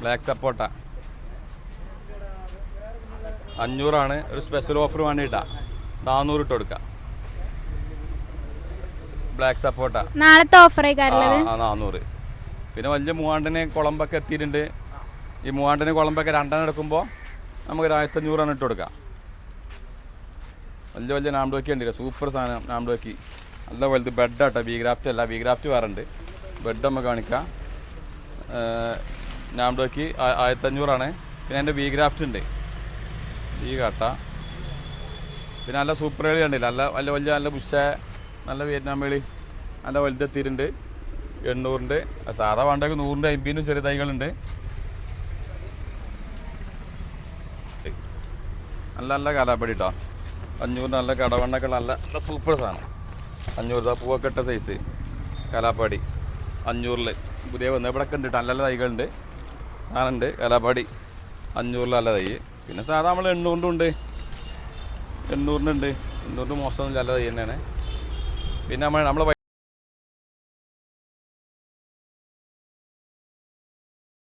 Black സപ്പോട്ട അഞ്ഞൂറാണ്. ഒരു special offer വേണ്ടിട്ടാ. നാനൂറ് ഇട്ട് കൊടുക്ക. ബ്ലാക്ക് സപ്പോട്ട നാളത്തെ ഓഫർ നാനൂറ്. പിന്നെ വലിയ മൂവാണ്ടിന് കുളമ്പൊക്കെ എത്തിയിട്ടുണ്ട്. ഈ മൂവാണ്ടിന് കുളമ്പൊക്കെ രണ്ടെണ്ണം എടുക്കുമ്പോൾ നമുക്ക് ഒരു ആയിരത്തഞ്ഞൂറാണ് ഇട്ട് കൊടുക്കാം. വലിയ വലിയ നാംഡോക്കി ഉണ്ട് സൂപ്പർ സാധനം നാംഡോക്കി നല്ല വലുത് ബെഡാട്ടോ ബി ഗ്രാഫ്റ്റ് അല്ല. ബി ഗ്രാഫ്റ്റ് വേറെ ഉണ്ട് ബെഡ് നമുക്ക് കാണിക്കാം. നാംഡോക്കി ആയിരത്തഞ്ഞൂറാണ്. പിന്നെ എന്റെ വി ഗ്രാഫ്റ്റ് ഉണ്ട്. ഈ കാട്ട. പിന്നെ നല്ല സൂപ്പർ വേളി ഉണ്ടല്ലോ നല്ല നല്ല വലിയ നല്ല പുഷ നല്ല വിയറ്റ്നാം വേളി നല്ല വലുതെത്തിയിട്ടുണ്ട്. എണ്ണൂറിന്റെ സാധാ വേണ്ടൊക്കെ നൂറിന്റെ അമ്പതിനും ചെറിയ തൈകളുണ്ട്. നല്ല നല്ല കാലാപ്പടി കേട്ടോ അഞ്ഞൂറ് നല്ല കടവണ്ണൊക്കെ നല്ല നല്ല സൂപ്പർ സാധനം. അഞ്ഞൂറ് ഇതാ പൂവൊക്കെ ഇട്ട സൈസ് കാലാപ്പാടി അഞ്ഞൂറിൽ പുതിയ വന്ന ഇവിടെ ഒക്കെ ഉണ്ട്. നല്ല നല്ല തൈകളുണ്ട്. സാധനമുണ്ട് കാലാപ്പാടി അഞ്ഞൂറിൽ നല്ല തൈ പിന്നെ സാധാ നമ്മൾ എണ്ണൂറിന്റെ ഉണ്ട്. എണ്ണൂറിനുണ്ട് എണ്ണൂറിന്റെ മോശമൊന്നും നല്ല തൈ തന്നെയാണ്. പിന്നെ നമ്മൾ നമ്മൾ